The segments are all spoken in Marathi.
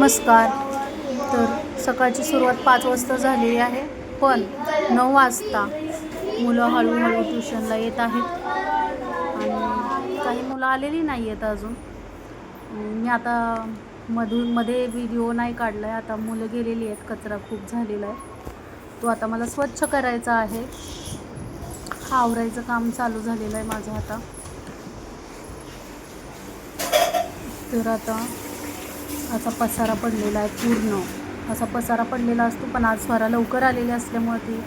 नमस्कार. तर सकाळची सुरुवात पाच वाजता झालेली आहे पण नऊ वाजता मुलं हळूहळू ट्युशनला येत आहेत. आणि काही मुलं आलेली नाही आहेत अजून. मी आता मधून मध्ये व्हिडिओ नाही काढला आहे आता मुलं गेलेली आहेत कचरा खूप झालेला आहे. तो आता मला स्वच्छ करायचा आहे. हा आवरायचं काम चालू झालेलं आहे माझं आता. तर आता असा पसारा पडलेला आहे पूर्ण. असा पसारा पडलेला असतो पण आज स्वरा लवकर आलेली असल्यामुळे ती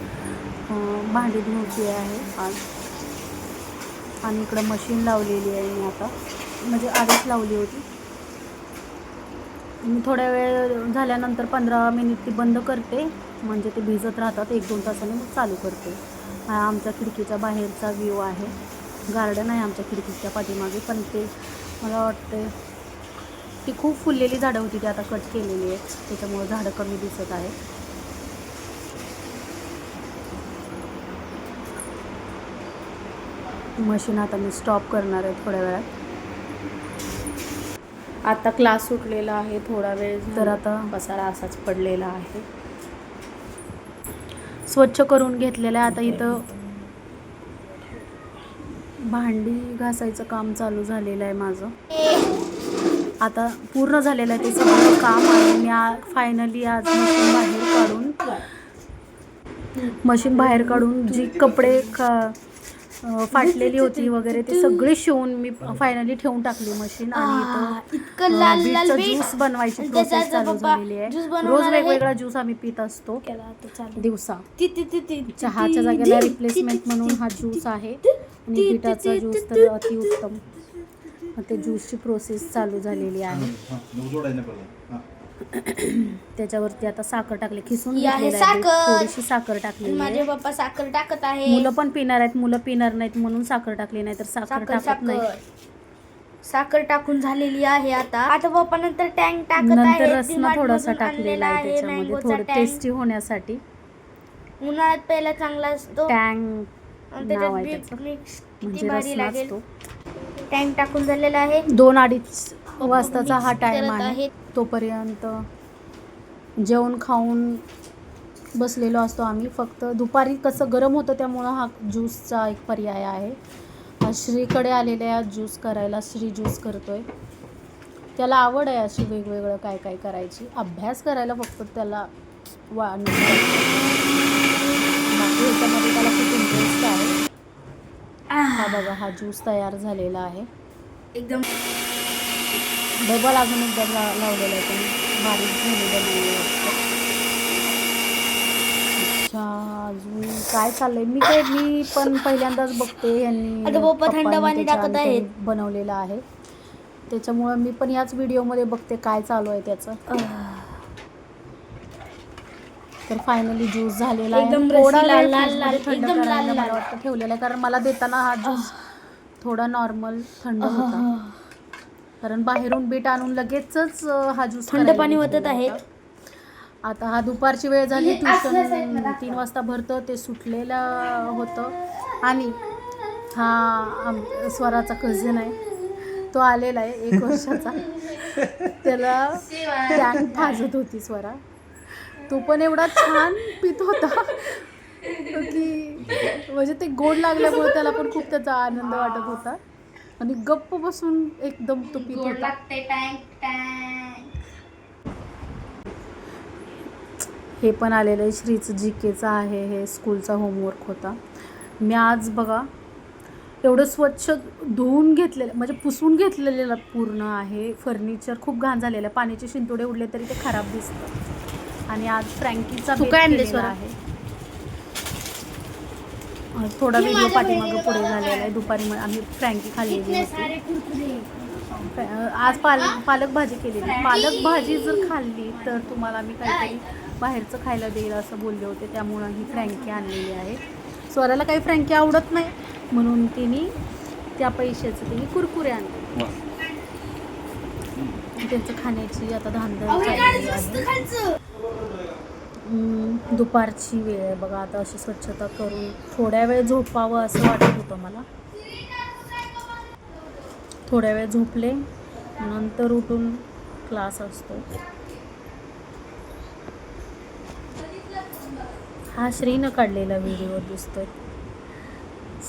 भांडी धुवती आहे आज. आणि इकडं मशीन लावलेली आहे मी आता. म्हणजे आधीच लावली होती. मी थोड्या वेळ झाल्यानंतर पंधरा मिनिट ती बंद करते. म्हणजे ते भिजत राहतात एक दोन तासाने मग चालू करते. हा आमच्या खिडकीच्या बाहेरचा व्ह्यू आहे. गार्डन आहे आमच्या खिडकीच्या पाठीमागे पण ते मला वाटते ती खूप फुललेली झाडं होती ती आता कट केलेली आहेत त्याच्यामुळं झाडं कमी दिसत आहे. मशीन आता मी स्टॉप करणार आहे थोड्या वेळात. आता क्लास सुटलेला आहे थोडा वेळ तर आता पसारा असाच पडलेला आहे. स्वच्छ करून घेतलेलं आहे. आता इथं भांडी घासायचं काम चालू झालेलं आहे माझं. आता पूर्ण झालेलं आहे ते सगळं काम आणि मी फायनली आज मशीन बाहेर काढून मशीन बाहेर काढून जी कपडे का फाटलेली होती वगैरे ते सगळे शिवून मी फायनली ठेवून टाकली मशीन आणि इतकं ज्यूस बनवायची प्रोसेस चालू झालेली आहे. रोज. वेगवेगळा ज्यूस आम्ही पित असतो दिवसा. चहाच्या जागेला रिप्लेसमेंट म्हणून हा ज्यूस आहे. आणि बिटाचा ज्यूस तर अतिउत्तम मग ते ज्यूसची प्रोसेस चालू झालेली आहे. त्याच्यावरती आता साखर टाकली खिसून ही आहे घेतलेलं आहे. बीट. साखर. थोडीशी साखर टाकलेली माझे पप्पा साखर टाकत आहे मुलं पण पिणार आहेत मुलं पिणार नाहीत म्हणून साखर टाकली नाही तर साखर टाकत साखर. नाही. साखर टाकून झालेली आहे आता. आता पप्पा नंतर टँक टाकत नंतर रसना थोडासा टाकलेला आहे त्याच्यामध्ये थोडं. टेस्टी होण्यासाठी. उन्हाळ्यात पहिला चांगला असतो. टँग आणि नाव आहे त्याचं. म्हणजे भारी रसना लागेल. असतो. टँक टाकून झालेला आहे. दोन अडीच वाजताचा हा टाइम करत आहे. आहेत. तोपर्यंत जेवण खाऊन बसलेलो असतो आम्ही. फक्त दुपारी कसं गरम होतं त्यामुळं हा ज्यूसचा एक पर्याय आहे. आज श्रीकडे आलेले आहे ज्यूस करायला श्री ज्यूस करतोय. त्याला आवड आहे अशी वेगवेगळं काय काय करायची. अभ्यास करायला फक्त त्याला वा बाकी ह्याच्यामध्ये त्याला खूप इंटरेस्ट आहे. हा बघा हा ज्यूस तयार झालेला आहे. एकदम. डबल अजून एकदा लावलेला आहे पण बारीक झालेलं नाही आहे. अच्छा अजून काय चाललंय? मी काय मी पण पहिल्यांदाच बघते यांनी पप्पा थंड पाणी टाकत आहेत. त्यांनी बनवलेलं आहे. त्याच्यामुळं मी पण याच व्हिडिओमध्ये बघते काय चालू आहे त्याचं. तर फायनली ज्यूस झालेला आहे. एकदम थोडा लाल, फ्रीजमध्ये लाल, थंड एकदम लाल, करायला मला लाल. वाटतं. ठेवलेला आहे. कारण मला देताना हा ज्यूस थोडा नॉर्मल थंड होता. कारण बाहेरून बीट आणून लगेचच हा ज्यूस थंड पाणी ओतत आहे. होता. आता हा दुपारची वेळ झाली. ट्युशन. तीन वाजता भरतं. ते सुटलेलं होतं. आणि हा आम स्वराचा कझन आहे. तो आलेला आहे एक वर्षाचा. त्याला टँक भाजत होती स्वरा. तो पण एवढा छान पित होता. की म्हणजे ते गोड लागल्यामुळे त्याला पण खूप त्याचा आनंद वाटत होता. आणि गप्प बसून एकदम तो पित होता. हे पण आलेलं आहे. श्रीचं जी केचं आहे. हे स्कूलचा होमवर्क होता. मी आज बघा एवढं स्वच्छ धुवून घेतलेलं म्हणजे पुसून घेतलेलं पूर्ण आहे. फर्निचर खूप घाण झालेलं आहे. पाण्याचे शिंतोडे उडले तरी ते खराब दिसतं. आणि आज फ्रँकीचा तू बेत काय आणलंस स्वरा? आहे. थोडा व्हिडिओ पाठीमागं पुढे झालेला आहे. दुपारी मग आम्ही फ्रँकी खाल्लेली आज पालक पालक भाजी केलेली पालक भाजी जर खाल्ली तर तुम्हाला मी काहीतरी बाहेरचं खायला देईल असं बोलले होते. त्यामुळं ही फ्रँकी आणलेली आहे. स्वराला काही फ्रँकी आवडत नाही. म्हणून तिने त्या पैशाचं तिने कुरकुरे आणले. त्यांचं खाण्याची आता धांदल दुपारची वेळ आहे बघा आता अशी स्वच्छता करून थोड्या वेळ झोपावं असं वाटत होतं मला. थोड्या वेळ झोपले नंतर उठून क्लास असतो. हा श्रीनं काढलेला व्हिडिओ दिसतोय.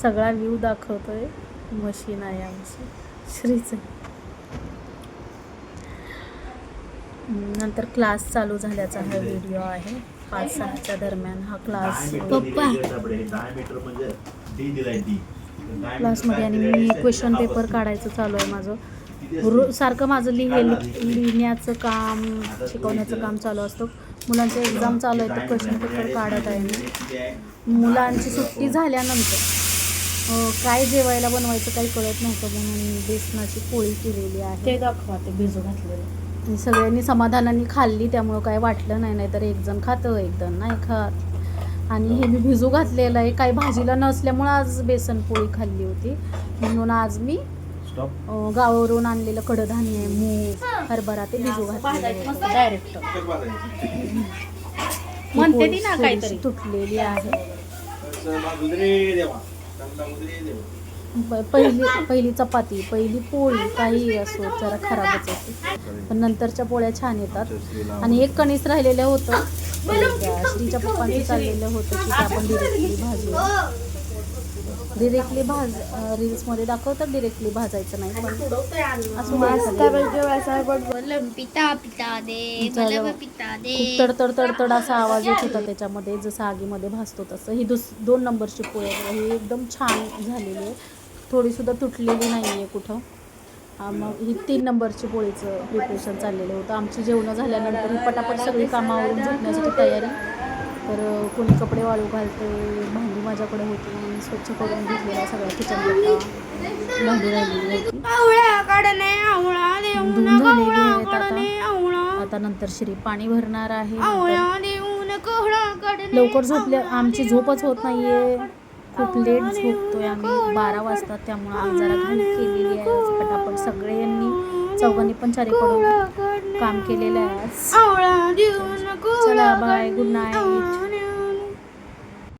सगळा व्ह्यू दाखवतोय मशीन आहे आमची श्रीचं. नंतर क्लास चालू झाल्याचा हा व्हिडिओ आहे. पाच सहाच्या दरम्यान हा क्लास पप्पा. क्लासमध्ये आणि मी क्वेश्चन पेपर काढायचं चालू आहे माझं. रो सारखं माझं लिहेल लिहिण्याचं काम शिकवण्याचं काम चालू असतं. मुलांचं एक्झाम चालू आहे तर क्वेश्चन पेपर काढत आहे. मी. मुलांची सुट्टी झाल्यानंतर काय जेवायला बनवायचं काही कळत नव्हतं म्हणून बेसनाची पोळी केलेली आहे. ते दाखवा ते भिजू घातलेलं. आणि सगळ्यांनी समाधानाने खाल्ली त्यामुळं काय वाटलं नाही नाहीतर एक जण खातं एक जण नाही खात. आणि हे मी भिजू घातलेलं आहे. काही भाजीला नसल्यामुळं आज बेसन पोळी खाल्ली होती. म्हणून आज मी गावावरून आणलेलं कडधान्य मूग हरभरा ते भिजू घातलेलं. डायरेक्ट ही म्हणते ती ना काहीतरी. तुटलेली आहे. प- पहिली पहिली चपाती पहिली पोळी काही असो जरा खराबच होती. पण नंतरच्या पोळ्या छान येतात. आणि एक कणीस राहिलेलं होतं. श्रीच्या पप्पांचं चाललेलं होतं की आपण डिरेक्टली भाजूया. डिरेक्टली भाज रील्समध्ये दाखवतात डिरेक्टली भाजायचं नाही पण तडतड तडतड असा आवाज येत होता त्याच्यामध्ये जसं आगीमध्ये भासतो तसं. ही दुस दोन नंबरची पोळी आहे. ही एकदम छान झालेली आहे. थोडीसुद्धा तुटलेली नाही आहे कुठं मग ही तीन नंबरची पोळीचं प्रिपरेशन चाललेलं होतं. आमची जेवणं झाल्यानंतर ही पटापट सगळी कामावरून झोपण्यासाठी तयारी. तर कोणी कपडे वाळू घालते भांडी माझ्याकडे होती स्वच्छ करून घेतलेला सगळा किचन भांडी राहिलेली होती. धुवून झालेली आहेत आता. आता नंतर श्री पाणी भरणार आहे. लवकर झोपल्या आमची झोपच होत नाहीये. खूप लेट झोपतोय आम्ही. बारा वाजता त्यामुळं आज जरा घाई केलेली आहे आज. पटापट सगळ्यांनी चौघांनी पण चारीकडून काम केलेलं आहे आज. चला बाय गुड नाईट